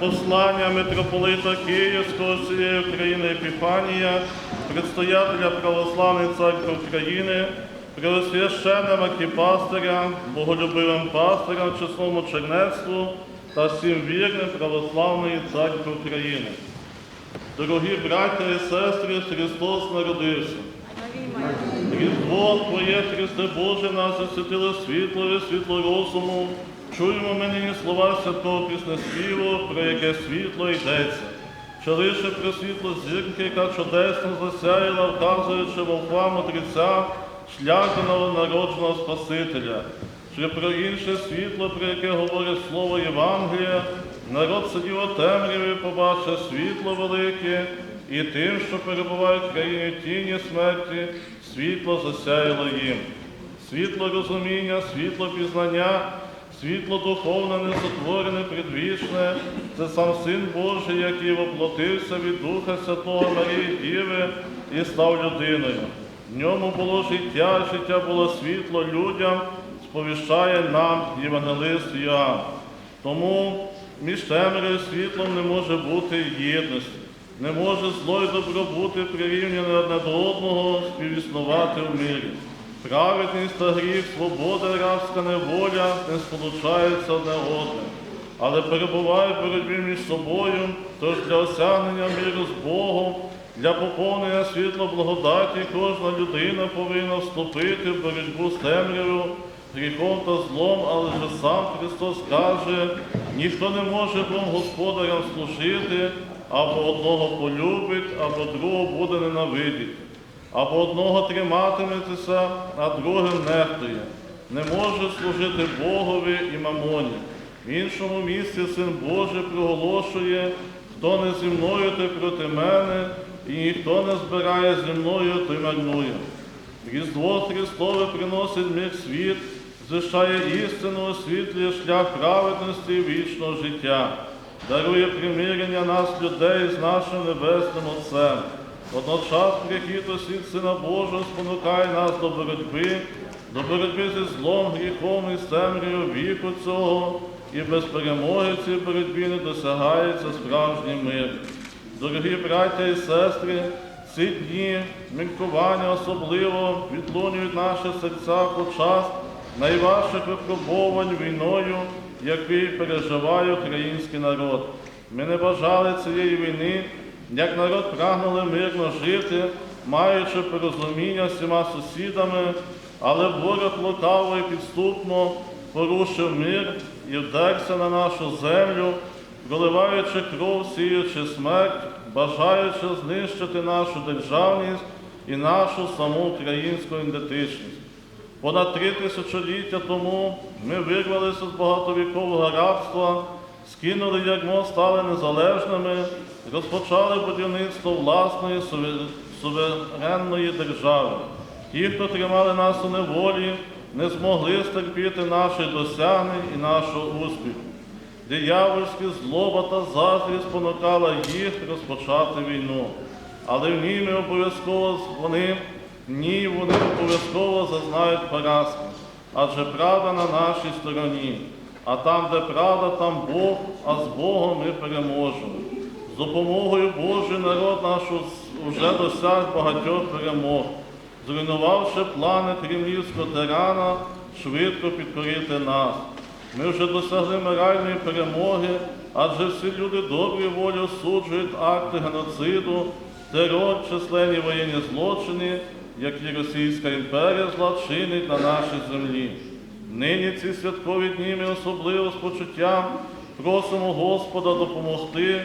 Послання митрополита Київського всієї України Епіфанія, предстоятеля православної церкви України, преосвященним архіпастиря, боголюбивим пастирям, чесному чернецтву та всім вірним православної церкви України. Дорогі браття і сестри, Христос народився. Різдво Твоє, Христе Боже, нас світло і світло розуму. Чуємо ми нині слова святого піснеспіву, про яке світло йдеться. Чи лише про світло зірки, яка чудесно засяяла, вказуючи вовква мудреця, шлях до Спасителя. Чи про інше світло, про яке говорить слово Євангелія, народ сидів у темряві, побачив світло велике, і тим, що перебувають в країні тіні смерті, світло засяяло їм. Світло розуміння, світло пізнання, світло духовне, несотворене, предвічне, це сам Син Божий, який воплотився від Духа Святого Марії Діви і став людиною. В ньому було життя, життя було світло людям, сповіщає нам Євангелист Іоанн. Тому між темрявою і світлом не може бути єдності. Не може зло і добро бути прирівняне одне до одного, співіснувати в мирі. Праведність та гріх, свобода рабська неволя не сполучаються одне одне, але перебувають в боротьбі між собою, тож для осягнення миру з Богом, для поповнення світла благодаті кожна людина повинна вступити в боротьбу з темрявою, гріхом та злом, але ж сам Христос каже, ніхто не може двом господарям служити, або одного полюбить, або другого буде ненавидіти або одного триматиметеся, а другим нехтує. Не може служити Богові і мамоні. В іншому місці Син Божий проголошує, хто не зі мною, той проти мене, і ніхто не збирає зі мною, той марнує. Різдво Христове приносить мир світ, звищає істину, освітлює шлях праведності і вічного життя, дарує примирення нас, людей, з нашим Небесним Отцем. Водночас прихід освіт Сина Божого спонукає нас до боротьби, до боротьби зі злом, гріхом і з віку цього, і без перемоги в цій боротьбі не досягається справжній мир. Дорогі браття і сестри, ці дні міркування особливо відлунюють наші серця у час найважчих випробувань війною, який переживає український народ. Ми не бажали цієї війни, як народ прагнули мирно жити, маючи порозуміння з всіма сусідами, але ворог лукаво і підступно порушив мир і вдерся на нашу землю, проливаючи кров, сіючи смерть, бажаючи знищити нашу державність і нашу саму українську ідентичність. Понад три тисячоліття тому ми вирвалися з багатовікового рабства, скинули ярмо, стали незалежними, розпочали будівництво власної суверенної держави. Ті, хто тримали нас у неволі, не змогли стерпіти наших досягнень і нашого успіху. Диявольські злоба та заздрість спонукала їх розпочати війну. Але в ній ми обов'язково вони, в ній вони обов'язково зазнають поразки, адже правда на нашій стороні. А там, де правда, там Бог, а з Богом ми переможемо. З допомогою Божої народ наш уже досяг багатьох перемог, зруйнувавши плани кремлівського тирана, швидко підкорити нас. Ми вже досягли моральної перемоги, адже всі люди доброї волі осуджують акти геноциду, терор, численні воєнні злочини, які Російська імперія зла чинить на нашій землі. Нині ці святкові дні ми особливо з почуттям просимо Господа допомогти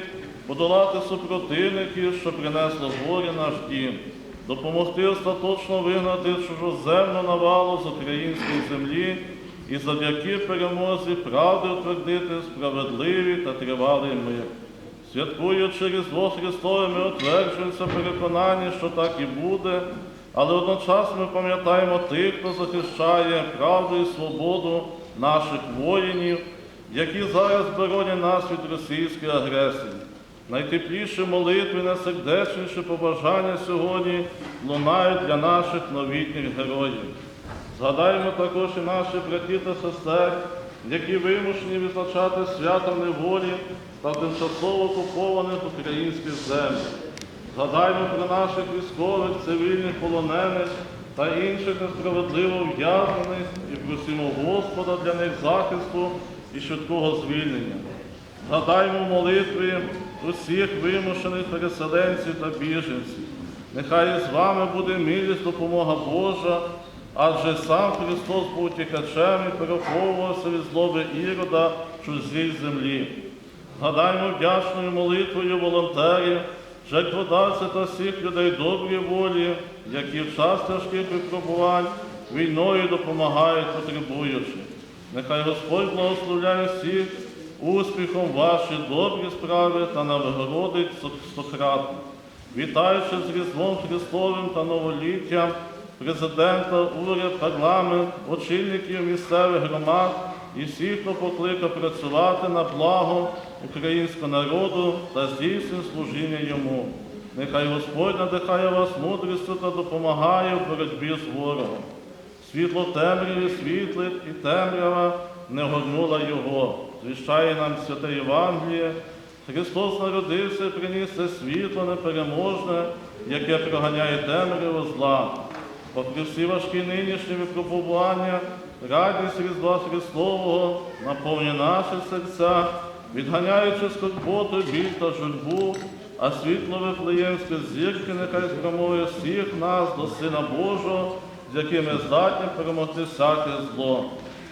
подолати супротивників, що принесло горе наш дім, допомогти остаточно вигнати чужоземну навалу з української землі і завдяки перемозі правди утвердити справедливий та тривалий мир. Святкуючи Різдво Христове, ми утверджуємося в переконанні, що так і буде, але одночасно ми пам'ятаємо тих, хто захищає правду і свободу наших воїнів, які зараз боронять нас від російської агресії. Найтепліші молитви, найсердечніші побажання сьогодні лунають для наших новітніх героїв. Згадаємо також і наші браті та сестер, які вимушені відзначати свято неволі та тимчасово окупованих українських землях. Згадаймо про наших військових, цивільних полонених та інших несправедливо ув'язнених і просимо Господа для них захисту і швидкого звільнення. Згадаймо в молитві усіх вимушених переселенців та біженців. Нехай з вами буде милість допомога Божа, адже сам Христос був тікачем і переховувався від злоби ірода чужій землі. Згадаймо вдячною молитвою волонтерів, жертводавців та всіх людей доброї волі, які в час тяжких випробувань війною допомагають потребуючим. Нехай Господь благословляє всіх успіхом ваші добрі справи та нагородить стократно. Вітаючи з Різдвом Христовим та новоліттям президента, уряд, парламент, очільників місцевих громад і всіх, хто покликав працювати на благо українського народу та здійснює служіння йому. Нехай Господь надихає вас мудрістю та допомагає в боротьбі з ворогом. Світло темряві світлить і темрява не горнула його. Звіщає нам святе Євангеліє. Христос народився і приніс це світло непереможне, яке проганяє темряву зла. Всі важкі нинішні випробування, радість Різдва Христового наповнює наші серця, відганяючи скорботу, біль та журбу, а світло Вифлеємське зірки нехай спрямує всіх нас до Сина Божого, з яким ми здатні перемогти всяке зло.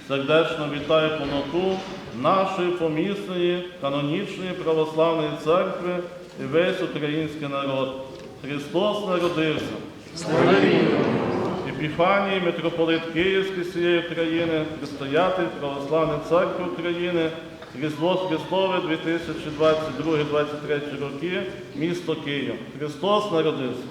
Сердечно вітаю повноту нашої помісної канонічної православної церкви і весь український народ. Христос народився. Епіфанії, митрополит Київський всієї України, предстоятель Православної церкви України, Різдво Христове 2022-2023 роки, місто Київ. Христос народився.